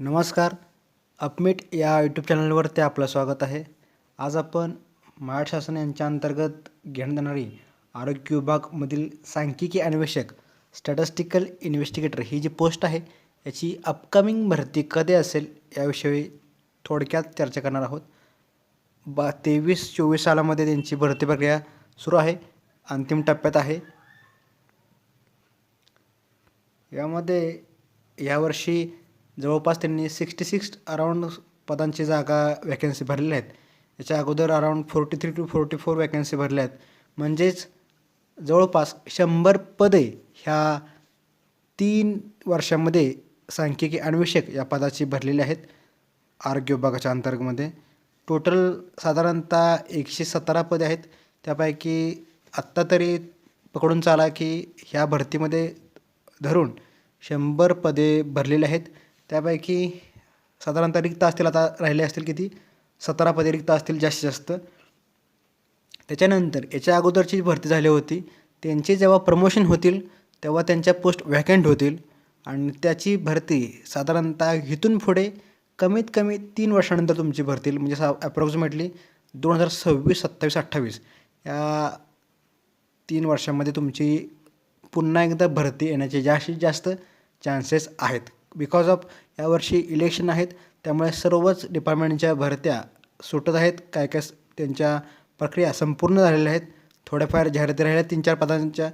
नमस्कार. अपमिट या यूट्यूब चॅनलवरती आपलं स्वागत आहे. आज आपण महाराष्ट्र शासन यांच्या अंतर्गत घेण्यात येणारी आरोग्य विभागमधील सांख्यिकी अन्वेषक स्टॅटिस्टिकल इन्व्हेस्टिगेटर ही जी पोस्ट आहे याची अपकमिंग भरती कधी असेल याविषयी थोडक्यात चर्चा करणार आहोत. बा तेवीस चोवीस सालामध्ये त्यांची भरती प्रक्रिया सुरू आहे. अंतिम टप्प्यात आहे. यामध्ये यावर्षी जवळपास त्यांनी सिक्स्टी सिक्स अराऊंड पदांची जागा वॅकन्सी भरलेल्या आहेत. याच्या अगोदर around forty three two forty four vacancy भरल्या आहेत. म्हणजेच जवळपास शंभर पदे ह्या तीन वर्षामध्ये सांख्यिकी अन्वेषक या पदाची भरलेली आहेत. आरोग्य विभागाच्या अंतर्गतमध्ये. टोटल साधारणतः एकशे सतरा पदे आहेत. त्यापैकी आत्ता तरी पकडून चाला की ह्या भरतीमध्ये धरून शंभर पदे भरलेले आहेत. त्यापैकी साधारणतः रिक्त असतील आता राहिले असतील किती? सतरा पदे रिक्त असतील जास्तीत जास्त. त्याच्यानंतर याच्या अगोदरची जी भरती झाली होती त्यांचे जेव्हा प्रमोशन होतील तेव्हा त्यांच्या पोस्ट व्हॅकंट होतील. आणि त्याची भरती साधारणतः इथून पुढे कमीत कमी तीन वर्षानंतर तुमची भरतील. म्हणजे सा ॲप्रॉक्सिमेटली दोन हजार सव्वीस सत्तावीस अठ्ठावीस. या तीन वर्षामध्ये तुमची पुन्हा एकदा भरती येण्याचे जास्तीत जास्त चान्सेस आहेत. बिकॉज ऑफ यावर्षी इलेक्शन आहेत त्यामुळे सर्वच डिपार्टमेंटच्या भरत्या सुटत आहेत. काय काय त्यांच्या प्रक्रिया संपूर्ण झालेल्या आहेत. थोड्याफार जाहिराती राहिल्या तीन चार पदांच्या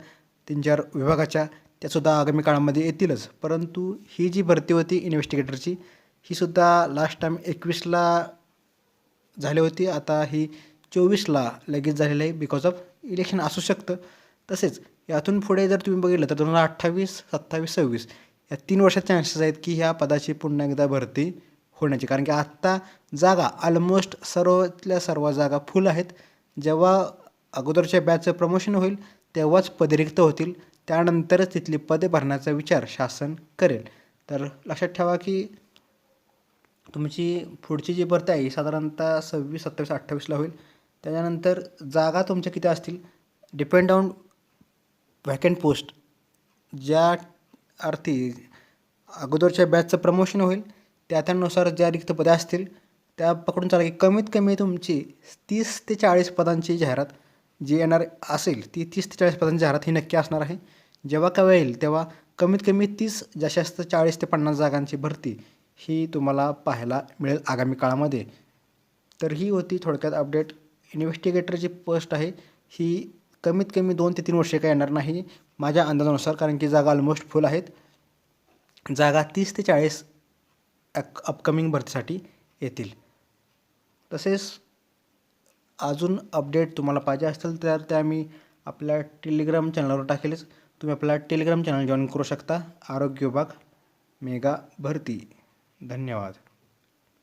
तीन चार विभागाच्या त्यासुद्धा आगामी काळामध्ये येतीलच. परंतु ही जी भरती होती इन्व्हेस्टिगेटरची ही सुद्धा लास्ट टाईम एकवीसला झाली होती. आता ही चोवीसला लगेच झालेली आहे बिकॉज ऑफ इलेक्शन असू शकतं. तसेच यातून पुढे जर तुम्ही बघितलं तर दोन हजार अठ्ठावीस सत्तावीस सव्वीस या तीन वर्षात चान्सेस आहेत की ह्या पदाची पुन्हा एकदा भरती होण्याची. कारण की आत्ता जागा ऑलमोस्ट सर्वातल्या सर्व जागा फुल आहेत. जेव्हा अगोदरच्या बॅचचं प्रमोशन होईल तेव्हाच पदे रिक्त होतील. त्यानंतरच तिथली पदे भरण्याचा विचार शासन करेल. तर लक्षात ठेवा की तुमची पुढची जी भरती आहे ही साधारणतः सव्वीस सत्तावीस अठ्ठावीसला होईल. त्याच्यानंतर जागा तुमच्या किती असतील? डिपेंड ऑन व्हॅकंट पोस्ट ज्या अर्थी अगोदरच्या बॅचचं प्रमोशन होईल. त्या त्यानुसार ज्या रिक्त पदे असतील त्या पकडून चाला की कमीत कमी तुमची तीस ते चाळीस पदांची जाहिरात जी येणार असेल ती तीस ते चाळीस पदांची जाहिरात ही नक्की असणार आहे. जेव्हा केव्हा येईल तेव्हा कमीत कमी तीस जास्तीत जास्त चाळीस ते पन्नास जागांची भरती ही तुम्हाला पाहायला मिळेल आगामी काळामध्ये. तर ही होती थोडक्यात अपडेट इन्व्हेस्टिगेटरची पोस्ट आहे ही कमीत कमी दोन ते तीन वर्षे काय येणार नाही. माझ्या अंदाजानुसार कारण की जागा ऑलमोस्ट फुल आहेत. जागा तीस ते चाळीस अपकमिंग भरतीसाठी येतील. तसेच अजून अपडेट तुम्हाला पाहिजे असतील तर त्या मी आपल्या टेलिग्राम चॅनलवर टाकेलच. तुम्ही आपला टेलिग्राम चॅनल जॉईन करू शकता. आरोग्य विभाग मेगा भरती. धन्यवाद.